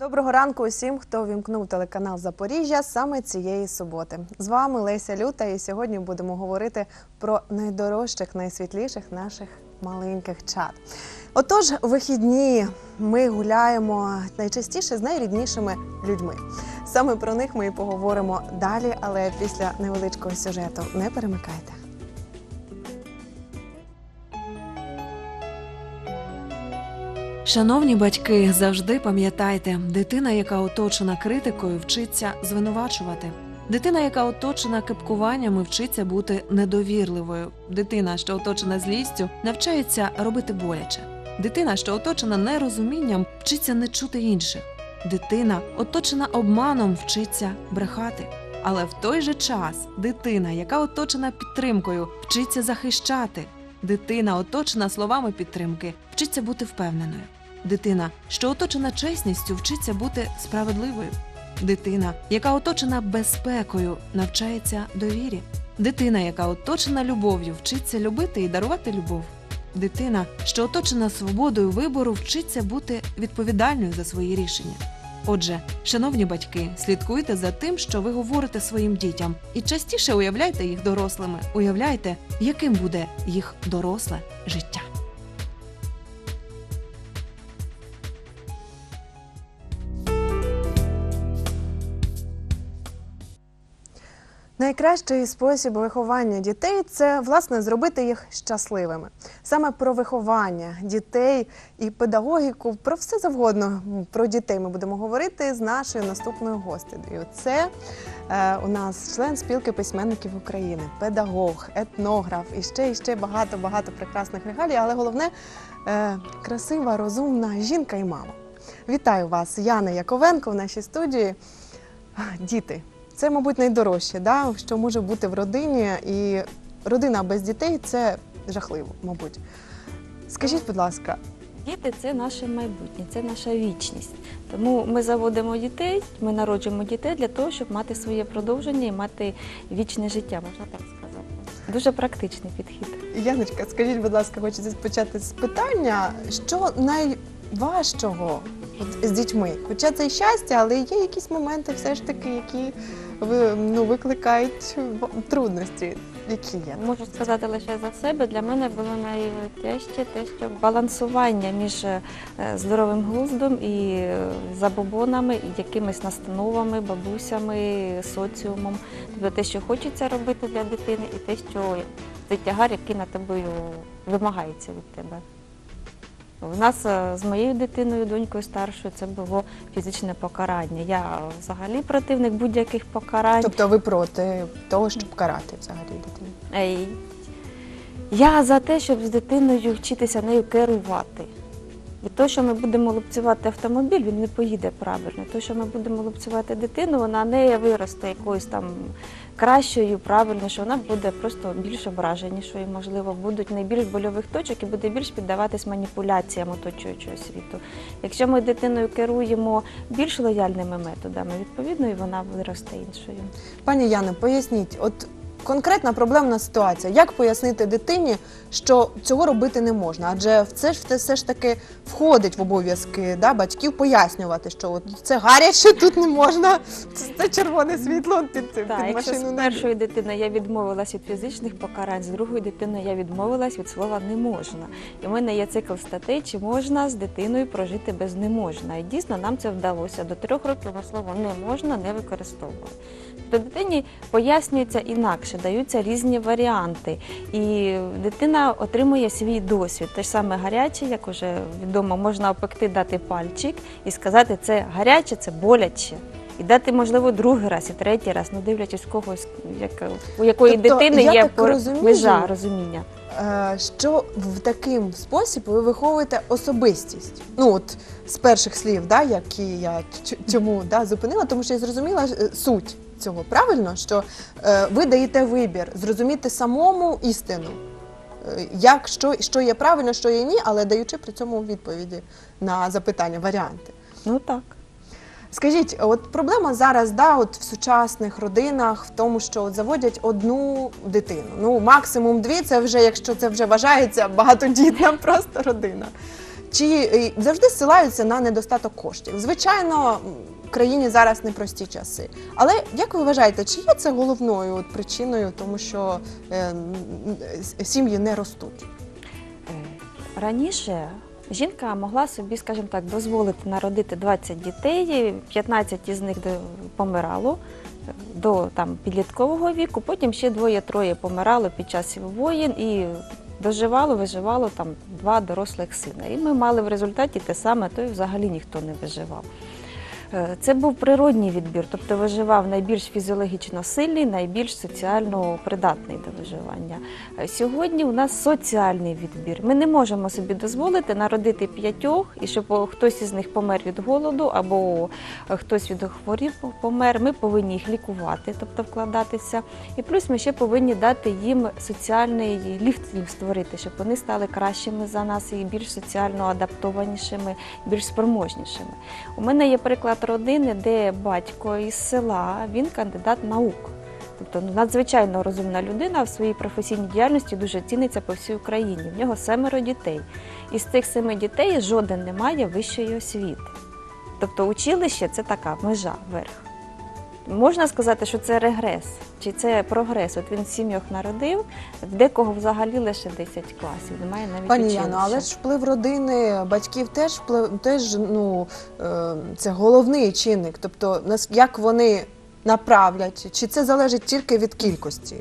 Доброго ранку усім, хто вімкнув телеканал Запоріжжя саме цієї суботи. З вами Леся Люта, і сьогодні будемо говорити про найдорожчих, найсвітліших наших маленьких чад. Отож, вихідні ми гуляємо найчастіше з найріднішими людьми. Саме про них ми і поговоримо далі, але після невеличкого сюжету не перемикайте. Шановні батьки, завжди пам'ятайте, дитина, яка оточена критикою, вчиться звинувачувати. Дитина, яка оточена кипкуваннями, вчиться бути недовірливою. Дитина, що оточена злістю, навчається робити боляче. Дитина, що оточена нерозумінням, вчиться не чути інших. Дитина, оточена обманом, вчиться брехати. Але в той же час дитина, яка оточена підтримкою, вчиться захищати. Дитина, оточена словами підтримки, вчиться бути впевненою. Дитина, що оточена чесністю, вчиться бути справедливою. Дитина, яка оточена безпекою, навчається довірі. Дитина, яка оточена любов'ю, вчиться любити і дарувати любов. Дитина, що оточена свободою вибору, вчиться бути відповідальною за свої рішення. Отже, шановні батьки, слідкуйте за тим, що ви говорите своїм дітям, і частіше уявляйте їх дорослими. Уявляйте, яким буде їх доросле життя. Найкращий спосіб виховання дітей це власне зробити їх щасливими. Саме про виховання дітей і педагогіку, про все завгодно про дітей ми будемо говорити з нашою наступною гостею. Це е, у нас член спілки письменників України, педагог, етнограф і ще і ще багато багато прекрасних регалій. Але головне е, красива, розумна жінка і мама. Вітаю вас, Яна Яковенко в нашій студії. Діти. Це, мабуть, найдорожче, да? що може бути в родині, і родина без дітей це жахливо, мабуть. Скажіть, будь ласка, Діти це наше майбутнє, це наша вічність. Тому ми заводимо дітей, ми народжуємо дітей для того, щоб мати своє продовження і мати вічне життя, можна так сказати. Дуже практичний підхід. Яночка, скажіть, будь ласка, хочеться почати з питання, що найважчого з дітьми? Хоча це і щастя, але є якісь моменти, все ж таки, які ви- ну, викликають трудності. Які є? Можу сказати лише за себе. Для мене було найтяжче те, що балансування між е, здоровим глуздом і е, забобонами, якимись настановами, бабусями, соціумом. Тобто те, що хочеться робити для дитини, і те, що цей тягар, який на тобою вимагається від тебе. У нас е, з моєю дитиною, донькою старшою, це було фізичне покарання. Я взагалі противник будь-яких покарань. Тобто ви проти того, щоб карати взагалі дитину? Ей, Я за те, щоб з дитиною вчитися нею керувати. Від того, що ми будемо лупцювати автомобіль, він не поїде правильно. Те, що ми будемо лупцювати дитину, вона не виросте якоюсь там кращою, правильно, що вона буде просто більш ображенішою, можливо, будуть найбільш больових точок і буде більш піддаватись маніпуляціям оточуючого світу. Якщо ми дитиною керуємо більш лояльними методами, відповідно, і вона виросте іншою. Пані Яно, поясніть, от конкретна проблемна ситуація. Як пояснити дитині, що цього робити не можна? Адже це ж все ж таки входить в обов'язки да, батьків пояснювати, що от це гаряче, тут не можна, це, червоне світло під, під Так, якщо машину з першої дитини я відмовилась від фізичних покарань, з другої дитини я відмовилась від слова не можна. І в мене є цикл статей, чи можна з дитиною прожити без не можна. І дійсно нам це вдалося. До трьох років слово не можна не використовували. Тобто дитині пояснюється інакше, даються різні варіанти. І дитина отримує свій досвід. Те ж саме гаряче, як вже відомо, можна опекти, дати пальчик і сказати, це гаряче, це боляче. І дати, можливо, другий раз і третій раз, ну дивлячись когось, як, у якої Тобто, дитини я є пор- розумію, межа розуміння. Е, що в таким спосіб ви виховуєте особистість. Ну от з перших слів, да, які я чому да, зупинила, тому що я зрозуміла е, суть цього правильно, що е, ви даєте вибір зрозуміти самому істину. Е, Як що, що є правильно, що є ні, але даючи при цьому відповіді на запитання, варіанти. Ну так. Скажіть, от проблема зараз, да, от в сучасних родинах в тому, що от заводять одну дитину. Ну, максимум дві, це вже, якщо це вже вважається багатодітна просто родина. Чи е, завжди ссилаються на недостаток коштів? Звичайно, в країні зараз непрості часи. Але як ви вважаєте, чи є це головною от причиною, тому що е, сім'ї не ростуть? Е, Раніше жінка могла собі, скажімо так, дозволити народити 20 дітей, 15 із них помирало е, до там, підліткового віку, потім ще двоє-троє помирало під час воєн і доживало, виживало там два дорослих сина. І ми мали в результаті те саме, то й взагалі ніхто не виживав. Е, Це був природній відбір, тобто виживав найбільш фізіологічно сильний, найбільш соціально придатний до виживання. Е, Сьогодні у нас соціальний відбір. Ми не можемо собі дозволити народити п'ятьох, і щоб хтось із них помер від голоду або е, хтось від хворів помер. Ми повинні їх лікувати, тобто вкладатися. І плюс ми ще повинні дати їм соціальний ліфт їм створити, щоб вони стали кращими за нас і більш соціально адаптованішими, більш спроможнішими. У мене є приклад родини, де батько із села, він кандидат наук. Тобто надзвичайно розумна людина в своїй професійній діяльності дуже ціниться по всій Україні. В нього семеро дітей. Із цих семи дітей жоден не має вищої освіти. Тобто училище це така межа верх. Можна сказати, що це регрес, чи це прогрес. От він в сім'ях народив, в декого взагалі лише 10 класів, немає навіть Пані. Яно, але ж вплив родини, батьків теж вплив теж ну е, це головний чинник. Тобто, як вони направлять, чи це залежить тільки від кількості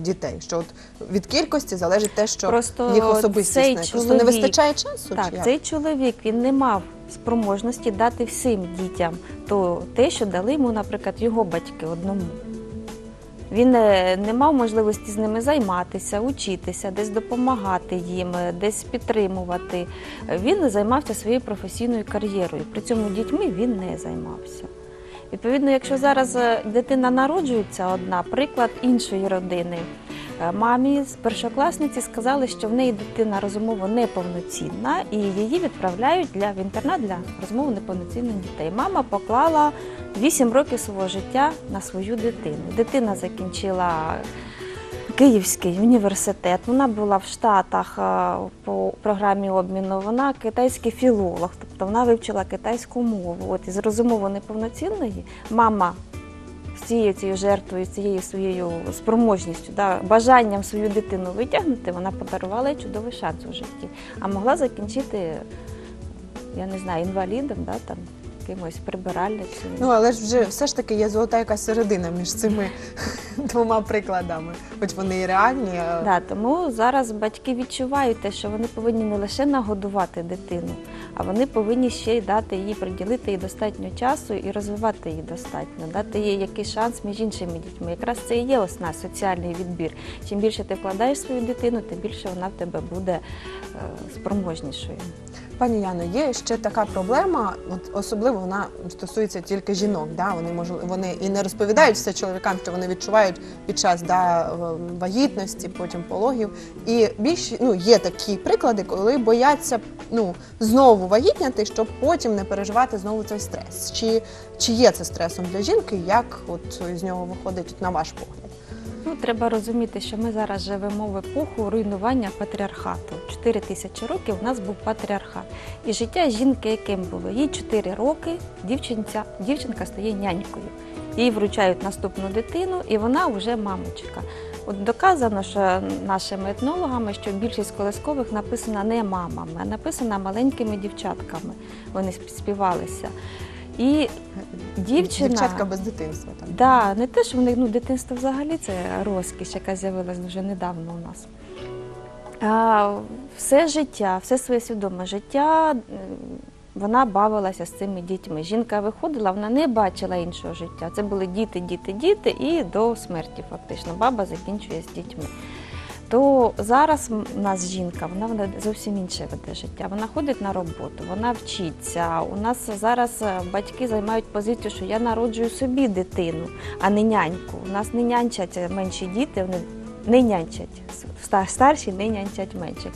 дітей? Що от від кількості залежить те, що Просто їх особистість просто не вистачає часу? Так, чи як? цей чоловік він не мав спроможності дати всім дітям то те, що дали йому, наприклад, його батьки одному. Він е, не мав можливості з ними займатися, учитися, десь допомагати їм, е, десь підтримувати. Він займався своєю професійною кар'єрою. При цьому дітьми він не займався. Відповідно, якщо зараз е, дитина народжується одна, приклад іншої родини. Е, Мамі з першокласниці сказали, що в неї дитина розумово неповноцінна, і її відправляють для в інтернат для розумово неповноцінних дітей. Мама поклала 8 років свого життя на свою дитину. Дитина закінчила Київський університет. Вона була в Штатах е, по програмі обміну. Вона китайський філолог, тобто вона вивчила китайську мову. От із розумово неповноцінної мама з цією цією жертвою, цією своєю спроможністю, да, бажанням свою дитину витягнути, вона подарувала чудовий шанс у житті. А могла закінчити, я не знаю, інвалідом, да, там, якимось прибиральницею. Ну але ж вже все ж таки є золота якась середина між цими двома прикладами, хоч вони і реальні. а- Да, тому зараз батьки відчувають те, що вони повинні не лише нагодувати дитину, а вони повинні ще й дати їй приділити їй достатньо часу і розвивати її достатньо, дати їй якийсь шанс між іншими дітьми. Якраз це і є основна соціальний відбір. Чим більше ти вкладаєш свою дитину, тим більше вона в тебе буде е, спроможнішою. Пані Яно, є ще така проблема, от особливо вона стосується тільки жінок. Да? Вони можливо вони і не розповідають все чоловікам, що вони відчувають під час да, вагітності, потім пологів. І більш ну є такі приклади, коли бояться ну знову вагітняти, щоб потім не переживати знову цей стрес. Чи, чи є це стресом для жінки? Як от з нього виходить на ваш погляд? Ну, треба розуміти, що ми зараз живемо в епоху руйнування патріархату. Чотири тисячі років у нас був патріархат. І життя жінки яким було? Їй 4 роки, дівчинця, дівчинка стає нянькою. Їй вручають наступну дитину, і вона вже мамочка. От доказано, що нашими етнологами, що більшість колискових написана не мамами, а написана маленькими дівчатками. Вони співалися. І дівчина Дівчатка без дитинства. Так. Да, не те, що в них ну, дитинство взагалі це розкіш, яка з'явилась дуже недавно у нас. А, все життя, все своє свідоме життя вона бавилася з цими дітьми. Жінка виходила, вона не бачила іншого життя. Це були діти, діти, діти і до смерті фактично. Баба закінчує з дітьми. То зараз у нас жінка, вона вона зовсім інше веде життя. Вона ходить на роботу, вона вчиться. У нас зараз е, батьки займають позицію, що я народжую собі дитину, а не няньку. У нас не нянчать менші діти, вони не нянчать. Старші не нянчать менших.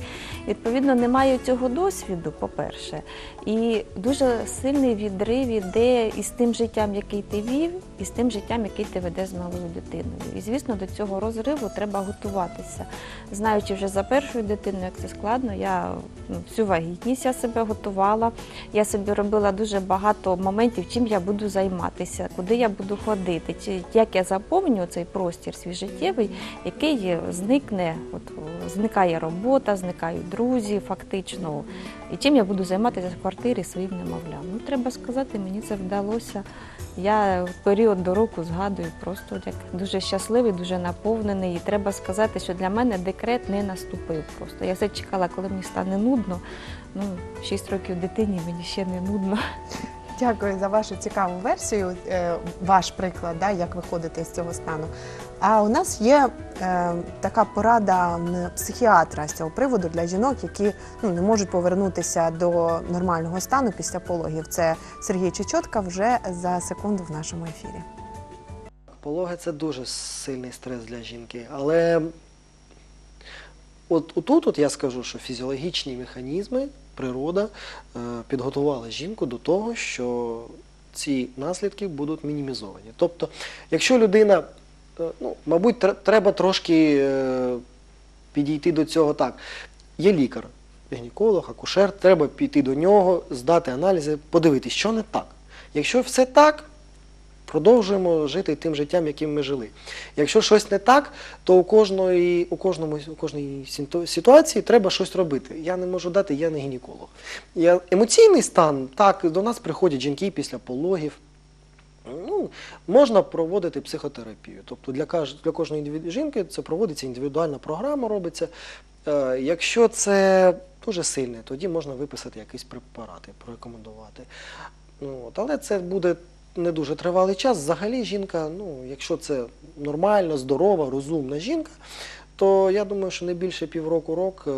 Відповідно, не маю цього досвіду, по-перше, і дуже сильний відрив іде із тим життям, який ти вів, і з тим життям, який ти ведеш з малою дитиною. І звісно, до цього розриву треба готуватися. Знаючи вже за першою дитиною, як це складно, я ну, всю вагітність я себе готувала. Я собі робила дуже багато моментів, чим я буду займатися, куди я буду ходити, чи як я заповню цей простір свій життєвий, який зникне, от зникає робота, зникають друзі, фактично. І чим я буду займатися в квартирі своїм немовлям. Ну, треба сказати, мені це вдалося. Я в період до року згадую просто як дуже щасливий, дуже наповнений. І треба сказати, що для мене декрет не наступив просто. Я все чекала, коли мені стане нудно. Ну, 6 років дитині мені ще не нудно. Дякую за вашу цікаву версію, е, ваш приклад, да, як виходити з цього стану. А у нас є е, така порада психіатра з цього приводу для жінок, які ну, не можуть повернутися до нормального стану після пологів. Це Сергій Чечотка вже за секунду в нашому ефірі. Пологи це дуже сильний стрес для жінки. Але от отут от я скажу, що фізіологічні механізми, природа е, підготувала жінку до того, що ці наслідки будуть мінімізовані. Тобто, якщо людина, ну, мабуть, треба трошки е, підійти до цього так. Є лікар, гінеколог, акушер, треба піти до нього, здати аналізи, подивитись, що не так. Якщо все так, продовжуємо жити тим життям, яким ми жили. Якщо щось не так, то у кожної, у кожному, у кожній ситуації треба щось робити. Я не можу дати, я не гінеколог. Я, емоційний стан, так, до нас приходять жінки після пологів. Ну, можна проводити психотерапію. Тобто для, для кожної жінки це проводиться індивідуальна програма, робиться. Е, якщо це дуже сильне, тоді можна виписати якісь препарати, порекомендувати. Ну, от, але це буде не дуже тривалий час. Взагалі жінка, ну, якщо це нормальна, здорова, розумна жінка, то я думаю, що не більше півроку рок е,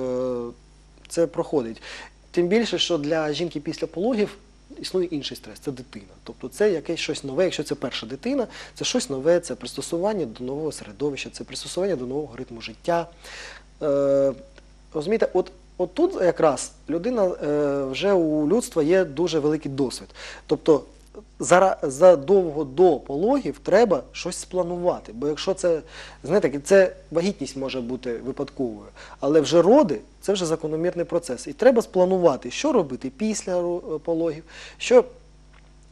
це проходить. Тим більше, що для жінки після пологів існує інший стрес це дитина. Тобто це якесь щось нове, якщо це перша дитина, це щось нове, це пристосування до нового середовища, це пристосування до нового ритму життя. Е, розумієте, от, тут якраз людина е, вже у людства є дуже великий досвід. Тобто задовго до пологів треба щось спланувати. Бо якщо це, знаєте, це вагітність може бути випадковою, але вже роди це вже закономірний процес. І треба спланувати, що робити після пологів, що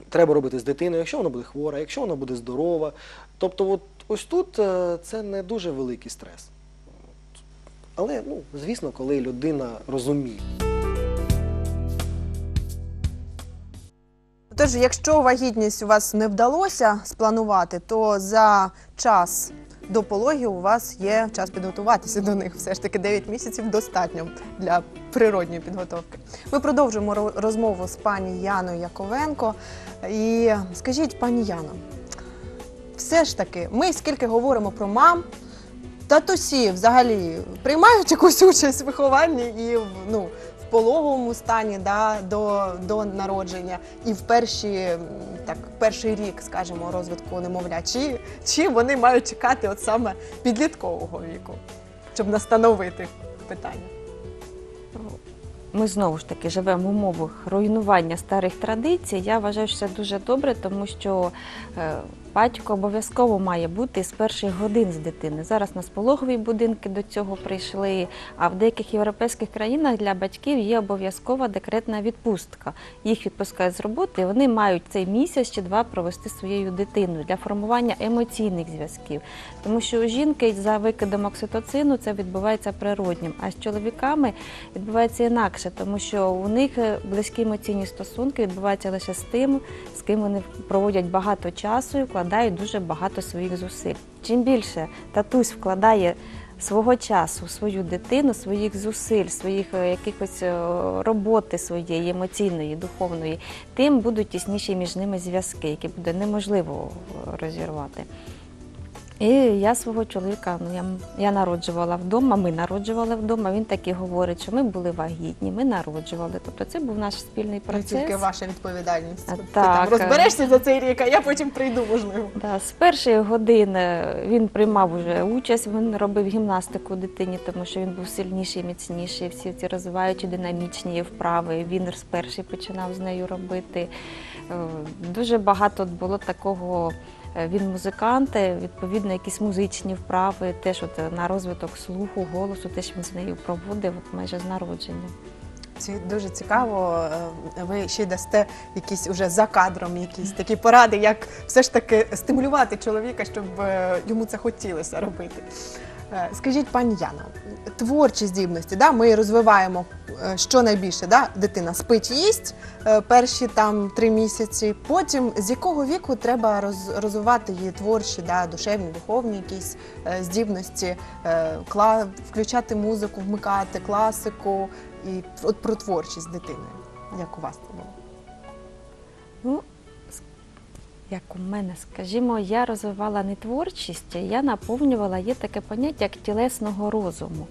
треба робити з дитиною, якщо вона буде хвора, якщо вона буде здорова. Тобто, ось тут е, це не дуже великий стрес. Але, ну, звісно, коли людина розуміє. Тож, якщо вагітність у вас не вдалося спланувати, то за час до пологів у вас є час підготуватися до них. Все ж таки 9 місяців достатньо для природньої підготовки. Ми продовжуємо розмову з пані Яною Яковенко. І скажіть, пані Яно, все ж таки, ми скільки говоримо про мам, татусі взагалі приймають якусь участь в вихованні і ну, пологовому стані да, до, до народження і в перші, так, перший рік, скажімо, розвитку немовля. Чи, чи вони мають чекати от саме підліткового віку, щоб настановити питання? Ми знову ж таки живемо в умовах руйнування старих традицій. Я вважаю, що це дуже добре, тому що е, батько обов'язково має бути з перших годин з дитини. Зараз у нас пологові будинки до цього прийшли. А в деяких європейських країнах для батьків є обов'язкова декретна відпустка. Їх відпускають з роботи, і вони мають цей місяць чи два провести своєю дитиною для формування емоційних зв'язків. Тому що у жінки за викидом окситоцину це відбувається природнім, а з чоловіками відбувається інакше, тому що у них е, близькі емоційні стосунки відбуваються лише з тим, з ким вони проводять багато часу вкладають дуже багато своїх зусиль. Чим більше татусь вкладає свого часу, свою дитину, своїх зусиль, своїх е, якихось е, роботи своєї емоційної, духовної, тим будуть тісніші між ними зв'язки, які буде неможливо е, розірвати. І я свого чоловіка, ну я, я народжувала вдома, ми народжували вдома. Він таки говорить, що ми були вагітні, ми народжували. Тобто це був наш спільний Не процес. тільки ваша відповідальність. А, Ти так. там розберешся за цей рік, а я потім прийду, можливо. Да, з першої години він приймав уже участь, він робив гімнастику дитині, тому що він був сильніший, міцніший. Всі ці розвиваючі динамічні вправи. Він з перший починав з нею робити. Е, Дуже багато було такого. Е, Він музикант, е, відповідно, якісь музичні вправи, теж от е, на розвиток слуху, голосу, теж він з нею проводив майже з народження. Ці дуже цікаво. Ви ще й дасте якісь уже за кадром, якісь такі поради, як все ж таки стимулювати чоловіка, щоб йому це хотілося робити. Е, Скажіть, пані Яна, творчі здібності, да, ми розвиваємо е, що найбільше, да, дитина спить, їсть е, перші там три місяці. Потім з якого віку треба роз- розвивати її творчі, да, душевні, духовні якісь здібності, кла- включати музику, вмикати класику і от про творчість з дитиною. Як у вас це було? Ну, як у мене, скажімо, я розвивала не творчість, я наповнювала, є таке поняття як тілесного розуму.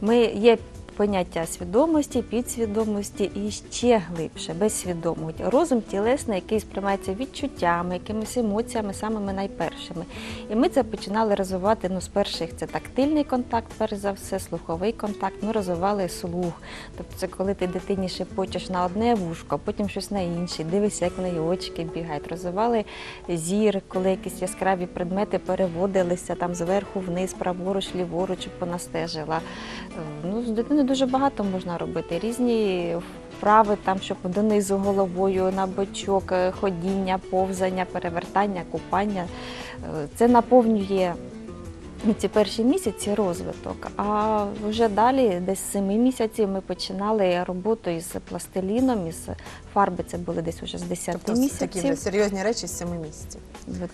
Ми є поняття свідомості, підсвідомості і ще глибше, безсвідомого. Розум тілесний, який сприймається відчуттями, якимись емоціями, самими найпершими. І ми це починали розвивати ну, з перших це тактильний контакт, перш за все, слуховий контакт. Ми розвивали слух. Тобто це коли ти дитині шепочеш на одне вушко, потім щось на інше, дивишся, як в неї очки бігають. Розвивали зір, коли якісь яскраві предмети переводилися там зверху вниз, праворуч, ліворуч, щоб вона стежила. Е, Ну, з дитини дуже багато можна робити. Різні вправи, там, щоб донизу головою, на бочок, е, ходіння, повзання, перевертання, купання. Е, Це наповнює ці перші місяці розвиток. А вже далі, десь з семи місяців, ми починали роботу із пластиліном, із фарби. Це були десь уже з 10 Тобто місяців. такі вже серйозні речі з 7 місяців.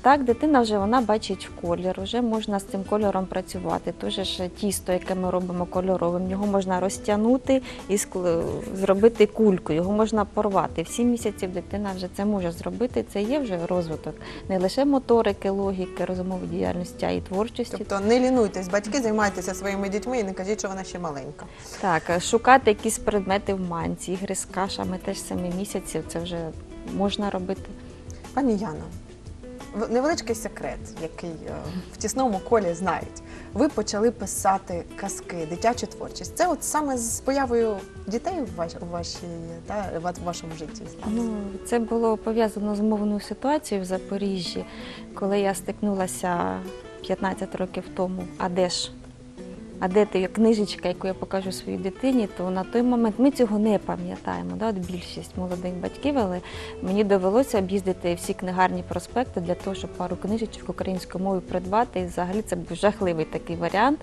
Так, дитина вже вона бачить колір, вже можна з цим кольором працювати. Тоже ж тісто, яке ми робимо кольоровим, його можна розтягнути і зробити кульку, його можна порвати. В сім місяців дитина вже це може зробити. Це є вже розвиток не лише моторики, логіки, розумової діяльності, а й творчості. Тобто не лінуйтесь, батьки, займайтеся своїми дітьми і не кажіть, що вона ще маленька. Так, е, шукати якісь предмети в манці, ігри з кашами теж семи місяців. Це вже можна робити. Пані Яно, невеличкий секрет, який е, в тісному колі знають. Ви почали писати казки, дитячу творчість. Це от саме з появою дітей у, ваш, у, вашій, та, в вашому житті. Ну, це було пов'язано з мовною ситуацією в Запоріжжі, коли я стикнулася 15 років тому. А де ж? А де ти книжечка, яку я покажу своїй дитині, то на той момент ми цього не пам'ятаємо. Да? от Більшість молодих батьків, але мені довелося об'їздити всі книгарні проспекти для того, щоб пару книжечок українською мовою придбати. І взагалі це був жахливий такий варіант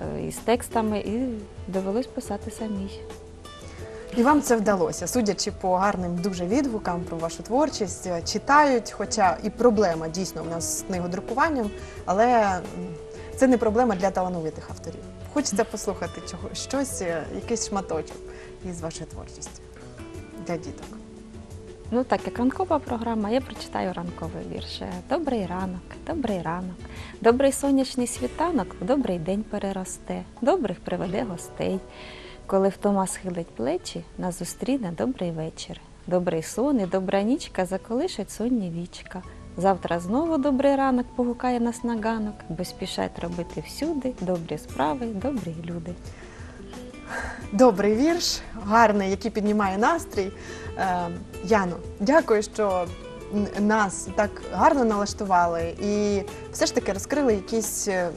е, із текстами, і довелось писати самій. І вам це вдалося, судячи по гарним дуже відгукам про вашу творчість, е, читають, хоча і проблема дійсно в нас з книгодрукуванням, але це не проблема для талановитих авторів. Хочеться послухати чого, щось, е, якийсь шматочок із вашої творчості для діток. Ну так, як ранкова програма, я прочитаю ранковий вірш. Добрий ранок, добрий ранок, добрий сонячний світанок, в добрий день переросте, добрих приведе гостей. Коли втома схилить плечі, нас зустріне добрий вечір. Добрий сон і добра нічка заколишать сонні вічка. Завтра знову добрий ранок погукає нас на ганок, бо спішать робити всюди добрі справи, добрі люди. Добрий вірш, гарний, який піднімає настрій. Е, Яно, дякую, що нас так гарно налаштували і все ж таки розкрили якісь, е,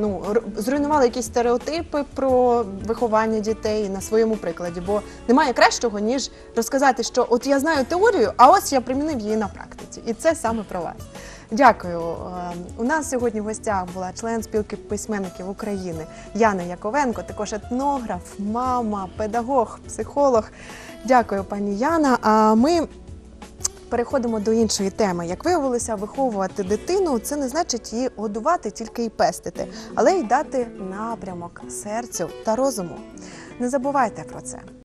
ну, зруйнували якісь стереотипи про виховання дітей на своєму прикладі. Бо немає кращого, ніж розказати, що от я знаю теорію, а ось я примінив її на практиці. І це саме про вас. Дякую. Е, У нас сьогодні в гостях була член спілки письменників України Яна Яковенко, також етнограф, мама, педагог, психолог. Дякую, пані Яна. А ми переходимо до іншої теми. Як виявилося, виховувати дитину це не значить її годувати, тільки і пестити, але й дати напрямок серцю та розуму. Не забувайте про це.